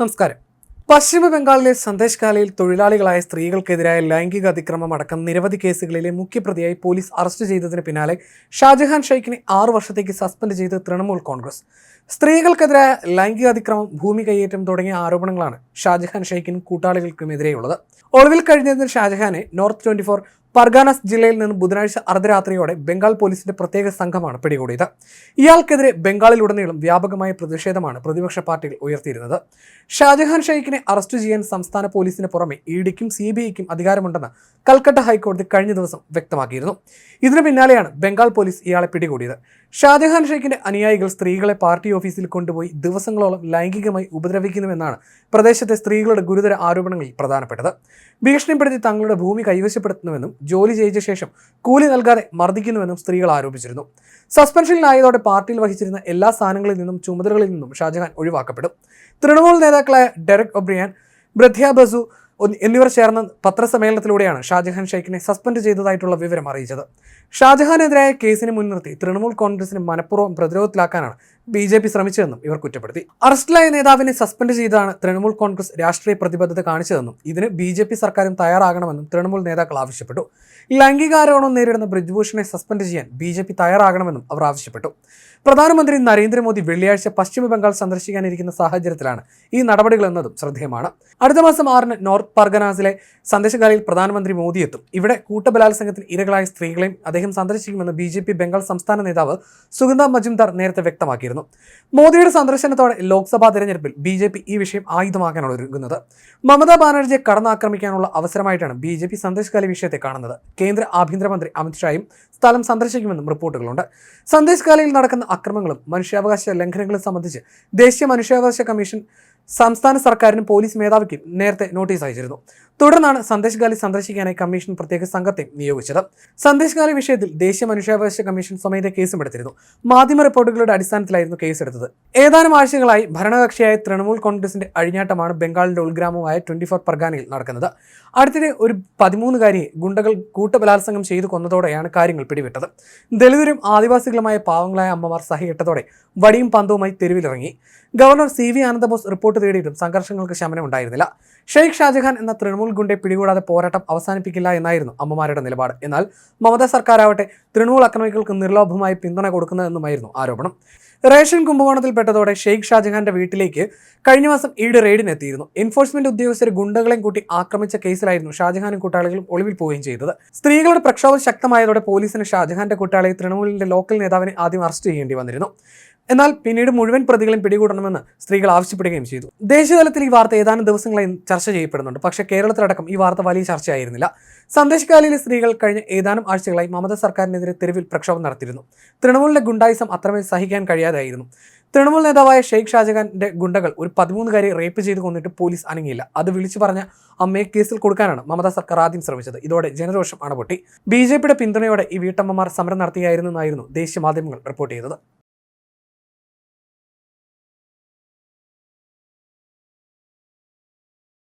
നമസ്കാരം. പശ്ചിമ ബംഗാളിലെ സന്ദേശ് കാലയിൽ തൊഴിലാളികളായ സ്ത്രീകൾക്കെതിരായ ലൈംഗിക അതിക്രമം അടക്കം നിരവധി കേസുകളിലെ മുഖ്യപ്രതിയായി പോലീസ് അറസ്റ്റ് ചെയ്തതിന് പിന്നാലെ ഷാജഹാൻ ഷെയ്ഖിനെ ആറു വർഷത്തേക്ക് സസ്പെൻഡ് ചെയ്ത് തൃണമൂൽ കോൺഗ്രസ്. സ്ത്രീകൾക്കെതിരായ ലൈംഗിക അതിക്രമം ഭൂമി കയ്യേറ്റം തുടങ്ങിയ ആരോപണങ്ങളാണ് ഷാജഹാൻ ഷെയ്ഖിനും കൂട്ടാളികൾക്കുമെതിരെയുള്ളത്. ഒളിവിൽ കഴിഞ്ഞതിന് ഷാജഹാനെ നോർത്ത് ട്വന്റി ഫോർ പർഗാനസ് ജില്ലയിൽ നിന്ന് ബുധനാഴ്ച അർദ്ധരാത്രിയോടെ ബംഗാൾ പോലീസിന്റെ പ്രത്യേക സംഘമാണ് പിടികൂടിയത്. ഇയാൾക്കെതിരെ ബംഗാളിലുടനീളം വ്യാപകമായ പ്രതിഷേധമാണ് പ്രതിപക്ഷ പാർട്ടികൾ ഉയർത്തിയിരുന്നത്. ഷാജഹാൻ ഷെയ്ഖിനെ അറസ്റ്റ് ചെയ്യാൻ സംസ്ഥാന പോലീസിന് പുറമെ ഇ ഡിക്കും സി ബി ഐക്കും അധികാരമുണ്ടെന്ന് കൽക്കട്ട ഹൈക്കോടതി കഴിഞ്ഞ ദിവസം വ്യക്തമാക്കിയിരുന്നു. ഇതിനു പിന്നാലെയാണ് ബംഗാൾ പോലീസ് ഇയാളെ പിടികൂടിയത്. ഷാജഹാൻ ഷെയ്ഖിന്റെ അനുയായികൾ സ്ത്രീകളെ പാർട്ടി ഓഫീസിൽ കൊണ്ടുപോയി ദിവസങ്ങളോളം ലൈംഗികമായി ഉപദ്രവിക്കുന്നുവെന്നാണ് പ്രദേശത്തെ സ്ത്രീകളുടെ ഗുരുതര ആരോപണങ്ങളിൽ പ്രധാനപ്പെട്ടത്. ഭീഷണിപ്പെടുത്തി തങ്ങളുടെ ഭൂമി കൈവശപ്പെടുത്തുന്നുവെന്നും ജോലി ചെയ്ത ശേഷം കൂലി നൽകാതെ മർദ്ദിക്കുന്നുവെന്നും സ്ത്രീകൾ ആരോപിച്ചിരുന്നു. സസ്പെൻഷനിലായതോടെ പാർട്ടിയിൽ വഹിച്ചിരുന്ന എല്ലാ സ്ഥാനങ്ങളിൽ നിന്നും ചുമതലകളിൽ നിന്നും ഷാജഹാൻ ഒഴിവാക്കപ്പെടും. തൃണമൂൽ നേതാക്കളായ ഡെറക് ഒബ്രിയാൻ ബ്രഥ്യ ബസു എന്നിവർ ചേർന്ന പത്രസമ്മേളനത്തിലൂടെയാണ് ഷാജഹാൻ ഷെയ്ഖിനെ സസ്പെൻഡ് ചെയ്തതായിട്ടുള്ള വിവരം അറിയിച്ചത്. ഷാജഹാനെതിരായ കേസിനെ മുൻനിർത്തി തൃണമൂൽ കോൺഗ്രസിനെ മനഃപൂർവം പ്രതിരോധത്തിലാക്കാനാണ് ബി ജെ പി ശ്രമിച്ചതെന്നും ഇവർ കുറ്റപ്പെടുത്തി. അറസ്റ്റിലായ നേതാവിനെ സസ്പെൻഡ് ചെയ്താണ് തൃണമൂൽ കോൺഗ്രസ് രാഷ്ട്രീയ പ്രതിബദ്ധത കാണിച്ചതെന്നും ഇതിന് ബി ജെ പി സർക്കാരും തയ്യാറാകണമെന്നും തൃണമൂൽ നേതാക്കൾ ആവശ്യപ്പെട്ടു. ലൈംഗികാരോപണം നേരിടുന്ന ബ്രിജ്ഭൂഷണെ സസ്പെൻഡ് ചെയ്യാൻ ബി ജെ പി തയ്യാറാകണമെന്നും അവർ ആവശ്യപ്പെട്ടു. പ്രധാനമന്ത്രി നരേന്ദ്രമോദി വെള്ളിയാഴ്ച പശ്ചിമ ബംഗാൾ സന്ദർശിക്കാനിരിക്കുന്ന സാഹചര്യത്തിലാണ് ഈ നടപടികളെന്നതും ശ്രദ്ധേയമാണ്. അടുത്ത മാസം ആറിന് നോർത്ത് പർഗനാസിലെ സന്ദേശകാലയിൽ പ്രധാനമന്ത്രി മോദി എത്തും. ഇവിടെ കൂട്ടബലാത്സംഗത്തിന് ഇരകളായ സ്ത്രീകളെയും അദ്ദേഹം സന്ദർശിക്കുമെന്ന് ബി ബംഗാൾ സംസ്ഥാന നേതാവ് സുഗന്ധ മജുംദാർ നേരത്തെ വ്യക്തമാക്കിയിരുന്നു. മോദിയുടെ സന്ദർശനത്തോടെ ലോക്സഭാ തെരഞ്ഞെടുപ്പിൽ ബി ജെ പി ഈ വിഷയം ആയുധമാക്കാനാണ് ഒരുങ്ങുന്നത്. മമതാ ബാനർജിയെ കടന്നാക്രമിക്കാനുള്ള അവസരമായിട്ടാണ് ബി ജെ പി സന്ദേശകാലി വിഷയത്തെ കാണുന്നത്. കേന്ദ്ര ആഭ്യന്തരമന്ത്രി അമിത്ഷായും സ്ഥലം സന്ദർശിക്കുമെന്നും റിപ്പോർട്ടുകളുണ്ട്. സന്ദേശകാലയിൽ നടക്കുന്ന അക്രമങ്ങളും മനുഷ്യാവകാശ ലംഘനങ്ങളും സംബന്ധിച്ച് ദേശീയ മനുഷ്യാവകാശ കമ്മീഷൻ സംസ്ഥാന സർക്കാരിനും പോലീസ് മേധാവിക്കും നേരത്തെ നോട്ടീസ് അയച്ചിരുന്നു. തുടർന്നാണ് സന്ദേശ് ഗാലി സന്ദർശിക്കാനായി കമ്മീഷൻ പ്രത്യേക സംഘത്തെ നിയോഗിച്ചത്. സന്ദേശ് ഗാലി വിഷയത്തിൽ ദേശീയ മനുഷ്യാവകാശ കമ്മീഷൻ സ്വമേധ കേസും എടുത്തിരുന്നു. മാധ്യമ റിപ്പോർട്ടുകളുടെ അടിസ്ഥാനത്തിലായിരുന്നു കേസെടുത്തത്. ഏതാനും ആഴ്ചകളായി ഭരണകക്ഷിയായ തൃണമൂൽ കോൺഗ്രസിന്റെ അഴിഞ്ഞാട്ടമാണ് ബംഗാളിന്റെ ഉൾഗ്രാമമായ ട്വന്റി ഫോർ പർഗാനയിൽ നടക്കുന്നത്. അടുത്തിടെ ഒരു പതിമൂന്നുകാരിയെ ഗുണ്ടകൾ കൂട്ടബലാത്സംഗം ചെയ്തു കൊന്നതോടെയാണ് കാര്യങ്ങൾ പിടിവിട്ടത്. ദളിതരും ആദിവാസികളുമായ പാവങ്ങളായ അമ്മമാർ സഹയിട്ടതോടെ വടിയും പന്തവുമായി തെരുവിലിറങ്ങി. Governor C V Anandabose report തേടിയിട്ടും സംഘർഷങ്ങൾക്ക് ശമനം ഉണ്ടായിരുന്നില്ല ഷെയ്ഖ് ഷാജഹാൻ എന്ന തൃണമൂൽ ഗുണ്ടെ പിടികൂടാതെ പോരാട്ടം അവസാനിപ്പിക്കില്ല എന്നായിരുന്നു അമ്മമാരുടെ നിലപാട്. എന്നാൽ മമതാ സർക്കാരാവട്ടെ തൃണമൂൽ അക്രമികൾക്ക് നിർലോഭമായി പിന്തുണ കൊടുക്കുന്നതെന്നുമായിരുന്നു ആരോപണം. റേഷൻ കുംഭകോണത്തിൽപ്പെട്ടതോടെ ഷെയ്ഖ് ഷാജഹാന്റെ വീട്ടിലേക്ക് കഴിഞ്ഞ മാസം ഈട് റെയ്ഡിനെത്തിയിരുന്നു എൻഫോഴ്സ്മെന്റ് ഉദ്യോഗസ്ഥർ ഗുണ്ടകളെയും കൂട്ടി ആക്രമിച്ച കേസിലായിരുന്നു ഷാജഹാനും കൂട്ടാളികളും ഒളിവിൽ പോവുകയും ചെയ്തത്. സ്ത്രീകളുടെ പ്രക്ഷോഭം ശക്തമായതോടെ പോലീസിന് ഷാജഹാന്റെ കൂട്ടാളി തൃണമൂലിന്റെ ലോക്കൽ നേതാവിനെ ആദ്യം അറസ്റ്റ് ചെയ്യേണ്ടി വന്നിരുന്നു. എന്നാൽ പിന്നീട് മുഴുവൻ പ്രതികളും പിടികൂടണമെന്ന് സ്ത്രീകൾ ആവശ്യപ്പെടുകയും ചെയ്തു. ദേശീയതലത്തിൽ ഈ വാർത്ത ഏതാനും ദിവസങ്ങളായി ചർച്ച ചെയ്യപ്പെടുന്നുണ്ട്. പക്ഷേ കേരളത്തിലടക്കം ഈ വാർത്ത വലിയ ചർച്ചയായിരുന്നില്ല. സന്ദേശകാലിയിലെ സ്ത്രീകൾ കഴിഞ്ഞ ഏതാനും ആഴ്ചകളായി മമത സർക്കാരിനെതിരെ തെരുവിൽ പ്രക്ഷോഭം നടത്തിയിരുന്നു. തൃണമൂലിന്റെ ഗുണ്ടായിസം അത്രമേൽ സഹിക്കാൻ കഴിയാതായിരുന്നു. തൃണമൂൽ നേതാവായ ഷെയ്ഖ് ഷാജഹാന്റെ ഗുണ്ടകൾ ഒരു പതിമൂന്നുകാരി റേപ്പ് ചെയ്ത് കൊന്നിട്ട് പോലീസ് അനങ്ങിയില്ല. അത് വിളിച്ചു പറഞ്ഞ അമ്മയെ കേസിൽ കൊടുക്കാനാണ് മമതാ സർക്കാർ ആദ്യം ശ്രമിച്ചത്. ഇതോടെ ജനരോഷം അണപൊട്ടി. ബി ജെ പിയുടെ പിന്തുണയോടെ ഈ വീട്ടമ്മമാർ സമരം നടത്തിയായിരുന്നെന്നായിരുന്നു ദേശീയ മാധ്യമങ്ങൾ റിപ്പോർട്ട് ചെയ്തത്.